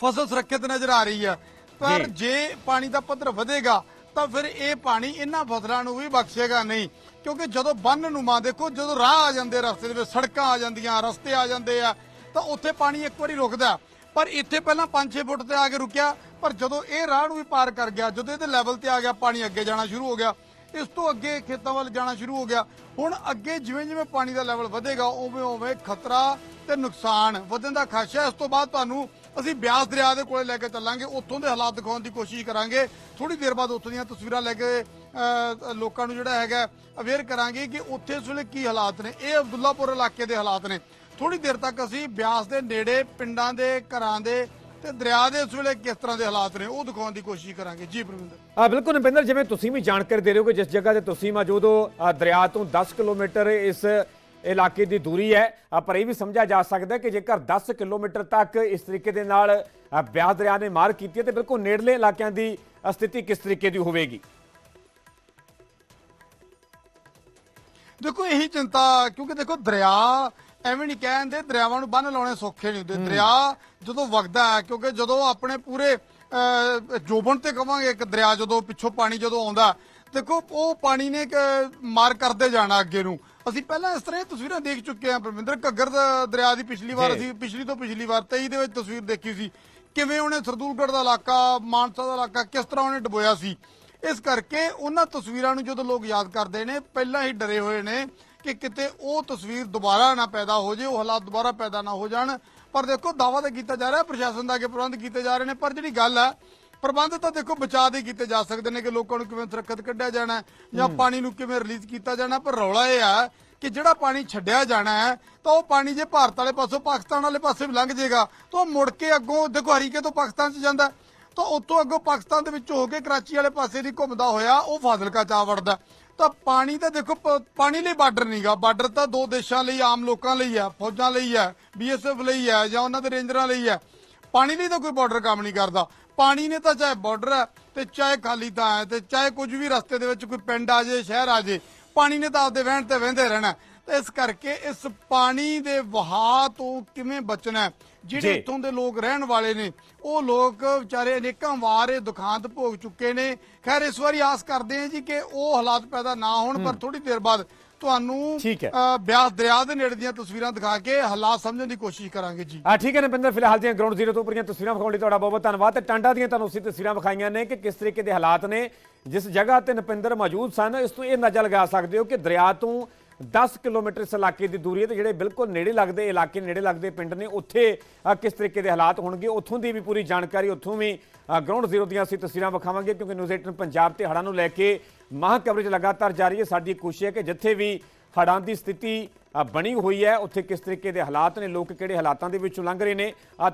ਫਸਲ ਸੁਰੱਖਿਅਤ ਨਜ਼ਰ ਆ ਰਹੀ ਹੈ ਪਰ ਜੀ। ਜੇ ਪਾਣੀ ਦਾ ਪੱਧਰ ਵਧੇਗਾ ਤਾਂ ਫਿਰ ਇਹ ਪਾਣੀ ਇਹਨਾਂ ਫਸਲਾਂ ਨੂੰ ਵੀ ਬਖਸ਼ੇਗਾ ਨਹੀਂ। ਕਿਉਂਕਿ ਜਦੋਂ ਬੰਨ ਨੂੰ ਮਾਂ ਦੇਖੋ ਜਦੋਂ ਰਾਹ ਆ ਜਾਂਦੇ ਰਸਤੇ ਦੇ ਵਿੱਚ ਸੜਕਾਂ ਆ ਜਾਂਦੀਆਂ ਰਸਤੇ ਆ ਜਾਂਦੇ ਆ ਤਾਂ ਉੱਥੇ ਪਾਣੀ ਇੱਕ ਵਾਰੀ ਰੁਕਦਾ। ਪਰ ਇੱਥੇ ਪਹਿਲਾਂ 5-6 ਫੁੱਟ ਤੇ ਆ ਕੇ ਰੁਕਿਆ ਪਰ ਜਦੋਂ ਇਹ ਰਾਹ ਨੂੰ ਵੀ ਪਾਰ ਕਰ ਗਿਆ ਜਦੋਂ ਇਹਦੇ ਲੈਵਲ ਤੇ ਆ ਗਿਆ ਪਾਣੀ ਅੱਗੇ ਜਾਣਾ ਸ਼ੁਰੂ ਹੋ ਗਿਆ ਇਸ ਤੋਂ ਅੱਗੇ ਖੇਤਾਂ ਵੱਲ ਜਾਣਾ ਸ਼ੁਰੂ ਹੋ ਗਿਆ। ਹੁਣ ਅੱਗੇ ਜਿਵੇਂ ਜਿਵੇਂ ਪਾਣੀ ਦਾ ਲੈਵਲ ਵਧੇਗਾ ਉਵੇਂ ਉਵੇਂ ਖਤਰਾ ਤੇ ਨੁਕਸਾਨ ਵਧਣ ਦਾ ਖਦਸ਼ਾ ਇਸ ਤੋਂ ਬਾਅਦ ਤੁਹਾਨੂੰ ਅਸੀਂ ਬਿਆਸ ਦਰਿਆ ਦੇ ਕੋਲੇ ਲੈ ਕੇ ਚੱਲਾਂਗੇ। ਉੱਥੋਂ ਦੇ ਹਾਲਾਤ ਦਿਖਾਉਣ ਦੀ ਕੋਸ਼ਿਸ਼ ਕਰਾਂਗੇ। ਥੋੜੀ ਦੇਰ ਬਾਅਦ ਉੱਥੋਂ ਦੀਆਂ ਤਸਵੀਰਾਂ ਲੈ ਕੇ ਅਹ, ਲੋਕਾਂ ਨੂੰ ਜਿਹੜਾ ਹੈਗਾ ਅਵੇਅਰ ਕਰਾਂਗੇ ਕਿ ਉੱਥੇ ਇਸ ਵੇਲੇ ਕੀ ਹਾਲਾਤ ਨੇ। ਇਹ ਅਬਦੁੱਲਾਪੁਰ ਇਲਾਕੇ ਦੇ ਹਾਲਾਤ ਨੇ। ਥੋੜੀ ਦੇਰ ਤੱਕ ਅਸੀਂ ਬਿਆਸ ਦੇ ਨੇੜੇ ਪਿੰਡਾਂ ਦੇ ਘਰਾਂ ਦੇ ਤੇ ਦਰਿਆ ਦੇ ਇਸ ਵੇਲੇ ਕਿਸ ਤਰ੍ਹਾਂ ਦੇ ਹਾਲਾਤ ਨੇ ਉਹ ਦਿਖਾਉਣ ਦੀ ਕੋਸ਼ਿਸ਼ ਕਰਾਂਗੇ। ਜੀ ਪ੍ਰਵਿੰਦਰ। ਆ ਬਿਲਕੁਲ ਨਪਿੰਦਰ ਜਿਵੇਂ ਤੁਸੀਂ ਵੀ ਜਾਣਕਾਰੀ ਦੇ ਰਹੇ ਹੋ ਕਿ ਜਿਸ ਜਗ੍ਹਾ ਤੇ ਤੁਸੀਂ ਮੌਜੂਦ ਹੋ ਦਰਿਆ ਤੋਂ 10 ਕਿਲੋਮੀਟਰ ਇਸ ਇਲਾਕੇ ਦੀ ਦੂਰੀ ਹੈ। ਪਰ ਇਹ ਵੀ ਸਮਝਿਆ ਜਾ ਸਕਦਾ ਕਿ ਜੇਕਰ 10 ਕਿਲੋਮੀਟਰ ਤੱਕ ਇਸ ਤਰੀਕੇ ਦੇ ਨਾਲ ਬਿਆਸ ਦਰਿਆ ਨੇ ਮਾਰ ਕੀਤੀ ਹੈ ਤੇ ਬਿਲਕੁਲ ਨੇੜਲੇ ਇਲਾਕਿਆਂ ਦੀ ਸਥਿਤੀ ਕਿਸ ਤਰੀਕੇ ਦੀ ਹੋਵੇਗੀ? ਦੇਖੋ ਇਹੀ ਚਿੰਤਾ ਕਿਉਂਕਿ ਦੇਖੋ ਦਰਿਆ ਐਵੇਂ ਨਹੀਂ ਕਹਿੰਦੇ ਦਰਿਆਵਾਂ ਨੂੰ ਬੰਨ ਲਾਉਣੇ ਸੌਖੇ ਨਹੀਂ ਹੁੰਦੇ। ਦਰਿਆ ਜਦੋਂ ਵਗਦਾ ਹੈ ਕਿਉਂਕਿ ਜਦੋਂ ਆਪਣੇ ਪੂਰੇ ਜੋਬਨ ਤੇ ਕਵਾਂਗੇ ਇੱਕ ਦਰਿਆ ਜਦੋਂ ਪਿੱਛੋਂ ਪਾਣੀ ਜਦੋਂ ਆਉਂਦਾ ਦੇਖੋ ਉਹ ਪਾਣੀ ਨੇ ਮਾਰ ਕਰਦੇ ਜਾਣਾ ਅੱਗੇ ਨੂੰ। ਅਸੀਂ ਪਹਿਲਾਂ ਇਸ ਤਰ੍ਹਾਂ ਤਸਵੀਰਾਂ ਦੇਖ ਚੁੱਕੇ ਹਾਂ ਪਰਮਿੰਦਰ। ਘੱਗਰ ਦਾ- ਦਰਿਆ ਦੀ ਪਿਛਲੀ ਵਾਰ। ਅਸੀਂ ਪਿਛਲੀ ਤੋਂ ਪਿਛਲੀ ਵਾਰ 23 ਦੇ ਵਿੱਚ ਤਸਵੀਰ ਦੇਖੀ ਸੀ। ਕਿਵੇਂ ਉਹਨੇ ਸਰਦੂਲਗੜ੍ਹ ਦਾ ਇਲਾਕਾ ਮਾਨਸਾ ਦਾ ਇਲਾਕਾ ਕਿਸ ਤਰ੍ਹਾਂ ਉਹਨੇ ਡੁਬੋਇਆ ਸੀ। ਇਸ ਕਰਕੇ ਉਹਨਾਂ ਤਸਵੀਰਾਂ ਨੂੰ ਜਦੋਂ ਲੋਕ ਯਾਦ ਕਰਦੇ ਨੇ ਪਹਿਲਾਂ ਹੀ ਡਰੇ ਹੋਏ ਨੇ ਕਿ ਕਿਤੇ ਉਹ ਤਸਵੀਰ ਦੁਬਾਰਾ ਨਾ ਪੈਦਾ ਹੋ ਜੇ ਉਹ ਹਾਲਾਤ ਦੁਬਾਰਾ ਪੈਦਾ ਨਾ ਹੋ ਜਾਣ। ਪਰ ਦੇਖੋ ਦਾਵਾ ਤਾਂ ਕੀਤਾ ਜਾ ਰਿਹਾ ਪ੍ਰਸ਼ਾਸਨ ਦਾ ਅੱਗੇ ਪ੍ਰਬੰਧ ਕੀਤੇ ਜਾ ਰਹੇ ਨੇ। ਪਰ ਜਿਹੜੀ ਗੱਲ ਹੈ ਪ੍ਰਬੰਧ ਤਾਂ ਦੇਖੋ ਬਚਾਅ ਦੇ ਕੀਤੇ ਜਾ ਸਕਦੇ ਨੇ ਕਿ ਲੋਕਾਂ ਨੂੰ ਕਿਵੇਂ ਸੁਰੱਖਿਅਤ ਕੱਢਿਆ ਜਾਣਾ ਜਾਂ ਪਾਣੀ ਨੂੰ ਕਿਵੇਂ ਰਿਲੀਜ਼ ਕੀਤਾ ਜਾਣਾ ਪਰ ਰੌਲਾ ਇਹ ਆ ਕਿ ਜਿਹੜਾ ਪਾਣੀ ਛੱਡਿਆ ਜਾਣਾ ਹੈ ਤਾਂ ਉਹ ਪਾਣੀ ਜੇ ਭਾਰਤ ਵਾਲੇ ਪਾਸੋਂ ਪਾਕਿਸਤਾਨ ਵਾਲੇ ਪਾਸੇ ਲੰਘ ਜਾਏਗਾ ਤਾਂ ਉਹ ਮੁੜ ਕੇ ਅੱਗੋਂ ਦੇਖੋ ਹਰੀਕੇ ਤੋਂ ਪਾਕਿਸਤਾਨ 'ਚ ਜਾਂਦਾ। ਤਾਂ ਉੱਥੋਂ ਅੱਗੋਂ ਪਾਕਿਸਤਾਨ ਦੇ ਵਿੱਚ ਹੋ ਕੇ ਕਰਾਚੀ ਵਾਲੇ ਪਾਸੇ ਦੀ ਘੁੰਮਦਾ ਹੋਇਆ ਉਹ ਫਾਜ਼ਿਲਕਾ ਚ ਆ ਵੜਦਾ ਤਾਂ ਪਾਣੀ ਤਾਂ ਦੇਖੋ ਪਾਣੀ ਲਈ ਬਾਰਡਰ ਨਹੀਂਗਾ ਬਾਰਡਰ ਤਾਂ ਦੋ ਦੇਸ਼ਾਂ ਲਈ, ਆਮ ਲੋਕਾਂ ਲਈ ਹੈ, ਫੌਜਾਂ ਲਈ ਹੈ, ਬੀਐਸਐਫ ਲਈ ਹੈ, ਜਾਂ ਉਹਨਾਂ ਦੇ ਰੇਂਜਰਾਂ ਲਈ ਹੈ। ਪਾਣੀ ਲਈ ਤਾਂ ਕੋਈ ਬਾਰਡਰ ਕੰਮ ਨਹੀਂ ਕਰਦਾ। ਪਾਣੀ ਨੇ ਤਾਂ ਚਾਹੇ ਬਾਰਡਰ ਹੈ ਤੇ ਚਾਹੇ ਖਾਲੀ ਥਾਂ ਹੈ ਤੇ ਚਾਹੇ ਕੁਝ ਵੀ ਰਸਤੇ ਦੇ ਵਿੱਚ ਕੋਈ ਪਿੰਡ ਆ ਜੇ ਸ਼ਹਿਰ ਆ ਜੇ ਪਾਣੀ ਨੇ ਤਾਂ ਆਪਦੇ ਵਹਿਣ ਤੇ ਵਹਿੰਦੇ ਰਹਿਣਾ ਤੇ ਇਸ ਕਰਕੇ ਇਸ ਪਾਣੀ ਦੇ ਵਹਾਅ ਤੋਂ ਕਿਵੇਂ ਬਚਣਾ ਹੈ? ਜਿਹੜੇ ਜੀ। ਇੱਥੋਂ ਦੇ ਲੋਕ ਰਹਿਣ ਵਾਲੇ ਨੇ ਉਹ ਲੋਕ ਵਿਚਾਰੇ ਅਨੇਕਾਂ ਵਾਰ ਇਹ ਦੁਖਾਂਤ ਭੋਗ ਚੁੱਕੇ ਨੇ ਖੈਰ ਇਸ ਵਾਰੀ ਆਸ ਕਰਦੇ ਹਾਂ ਜੀ ਕਿ ਉਹ ਹਾਲਾਤ ਪੈਦਾ ਨਾ ਹੋਣ ਪਰ ਥੋੜੀ ਦੇਰ ਬਾਅਦ ਤੁਹਾਨੂੰ ਠੀਕ ਹੈ। ਅ, ਬਿਆਸ ਦਰਿਆ ਦੇ ਨੇੜੇ ਦੀਆਂ ਤਸਵੀਰਾਂ ਦਿਖਾ ਕੇ ਹਾਲਾਤ ਸਮਝਣ ਦੀ ਕੋਸ਼ਿਸ਼ ਕਰਾਂਗੇ ਜੀ ਆ ਠੀਕ ਹੈ ਨਪਿੰਦਰ ਫਿਲਹਾਲ ਦੀਆਂ ਗਰਾਊਂਡ ਜ਼ੀਰੋ ਤੋਂ ਉੱਪਰੀਆਂ ਤਸਵੀਰਾਂ ਵਿਖਾਉਣ ਲਈ ਤੁਹਾਡਾ ਬਹੁਤ ਬਹੁਤ ਧੰਨਵਾਦ ਤੇ ਟਾਂਡਾ ਦੀਆਂ ਤੁਹਾਨੂੰ ਅਸੀਂ ਤਸਵੀਰਾਂ ਵਿਖਾਈਆਂ ਨੇ ਕਿ ਕਿਸ ਤਰੀਕੇ ਦੇ ਹਾਲਾਤ ਨੇ ਜਿਸ ਜਗ੍ਹਾ ਤੇ ਨਪਿੰਦਰ ਮੌਜੂਦ ਸਨ ਇਸ ਤੋਂ ਇਹ ਅੰਦਾਜ਼ਾ ਲਗਾ ਸਕਦੇ ਹੋ ਕਿ ਦਰਿਆ ਤੋਂ 10 ਕਿਲੋਮੀਟਰ ਇਸ ਇਲਾਕੇ ਦੀ ਦੂਰੀ ਹੈ ਤੇ ਜਿਹੜੇ ਬਿਲਕੁਲ ਨੇੜੇ ਲੱਗਦੇ ਇਲਾਕੇ ਨੇੜੇ ਲੱਗਦੇ ਪਿੰਡ ਨੇ, ਉੱਥੇ ਕਿਸ ਤਰੀਕੇ ਦੇ ਹਾਲਾਤ ਹੋਣਗੇ, ਉੱਥੋਂ ਦੀ ਵੀ ਪੂਰੀ ਜਾਣਕਾਰੀ, ਉੱਥੋਂ ਵੀ ਗਰਾਊਂਡ ਜ਼ੀਰੋ ਦੀਆਂ ਅਸੀਂ ਤਸਵੀਰਾਂ ਵਿਖਾਵਾਂਗੇ ਕਿਉਂਕਿ ਨਿਊਜ਼ 18 ਪੰਜਾਬ ਤੇ ਹੜ੍ਹਾਂ ਨੂੰ ਲੈ ਕੇ ਮਾਹ ਕਵਰੇਜ ਲਗਾਤਾਰ ਜਾਰੀ ਹੈ। ਸਾਡੀ ਕੋਸ਼ਿਸ਼ ਹੈ ਕਿ ਜਿੱਥੇ ਵੀ ਹੜ੍ਹਾਂ ਦੀ ਸਥਿਤੀ ਬਣੀ ਹੋਈ ਹੈ, ਉੱਥੇ ਕਿਸ ਤਰੀਕੇ ਦੇ ਹਾਲਾਤ ਨੇ, ਲੋਕ ਕਿਹੜੇ ਹਾਲਾਤਾਂ ਦੇ ਵਿੱਚੋਂ ਲੰਘ ਰਹੇ ਨੇ